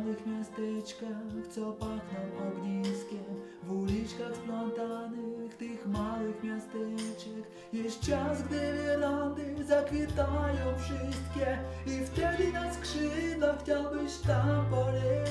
kwietniowych miasteczkach, co pachną ogniskiem, w uliczkach splątanych tych małych miasteczek, jest czas, gdy wirandy zakwitają wszystkie. I wtedy na skrzydłach chciałbyś tam polecieć,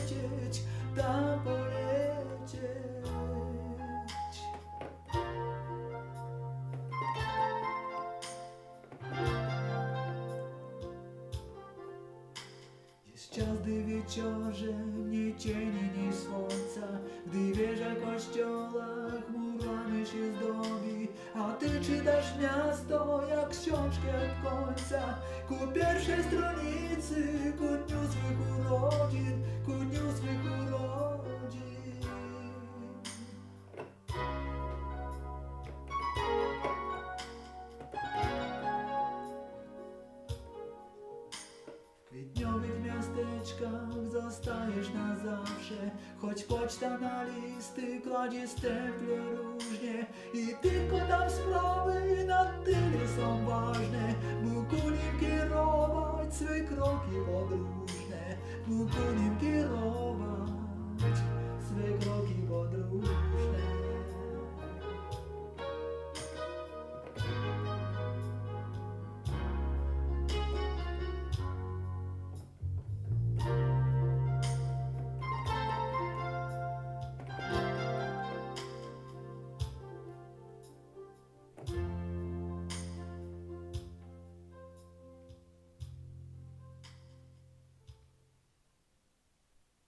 czas, wieczorze mniej cieni niż słońca. Gdy wieża kościoła chmurami się zdobi A ty czytasz miasto jak książkę od końca. Ku pierwszej stronicy, ku dniu swych urodzin Ku dniu swych urodzin. W miasteczkach zostajesz na zawsze. Choć poczta na listy kładzie stemple różnie. I tylko tam sprawy na tyle są ważne. By ku nim kierować swe kroki podróżne. By ku nim